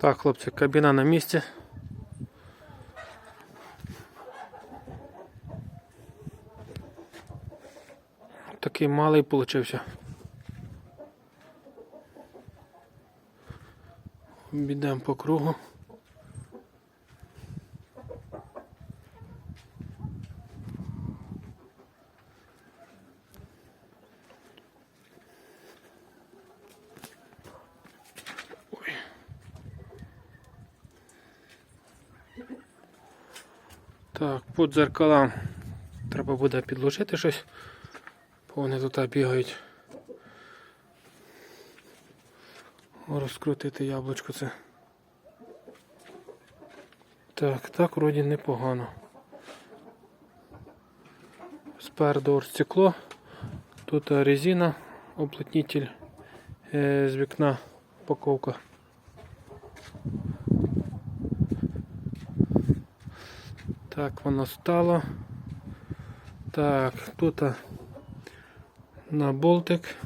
Так, хлопці, кабіна на місці. Такий малий получився. Бідемо по кругу. Так, по дзеркалам треба буде підложити щось, бо вони тут бігають. Розкрутити яблучко це. Так, так вроді непогано. Спереду оргстекло, тут резина, уплотнитель е, з вікна упаковка. Так, воно стало. Так, тут на болтик.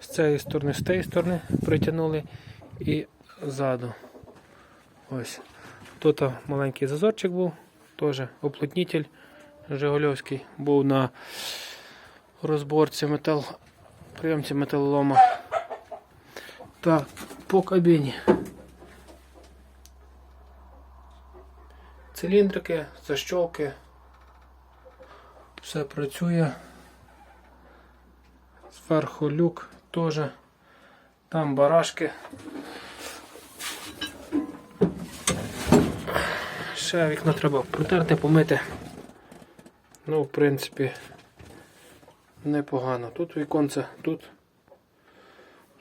З цієї сторони, з тієї сторони притягнули і ззаду. Ось. Тут маленький зазорчик був, теж оплотнитель Жигульовський був на розборці метал, прийомці металолома. Так, по кабіні. Циліндрики, защолки. Все працює. Зверху люк теж. Там барашки. Ще вікно треба протерти, помити. Ну, в принципі, непогано. Тут віконце, тут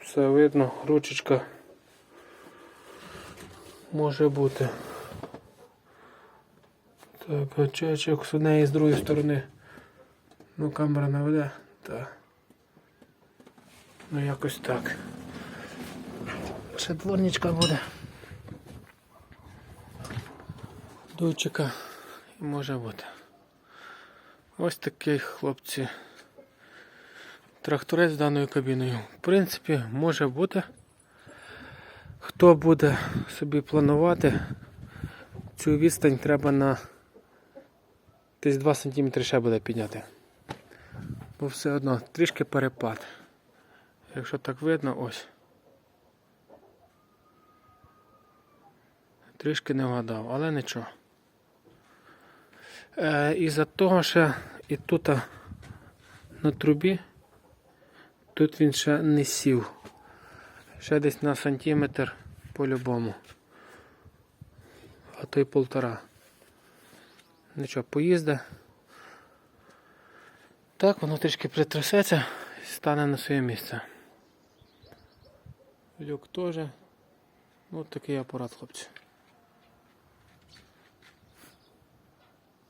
все видно, ручечка може бути. Так, очечок з однієї і з другої сторони. Ну, камера наведе. Так. Ну якось так. Ще дворничка буде. Дуйчика і може бути. Ось такий хлопці. Тракторець з даною кабіною. В принципі, може бути. Хто буде собі планувати, цю відстань треба на десь 2 см ще буде підняти. Бо все одно трішки перепад. Якщо так видно, ось. Трішки не вгадав, але нічого. Е, і за того ще і тут на трубі, тут він ще не сів. Ще десь на сантиметр по-любому. А то й полтора. Нічого, поїзде. Так, воно трішки притрясеться і стане на своє місце. Люк теж. Ось такий апарат, хлопці.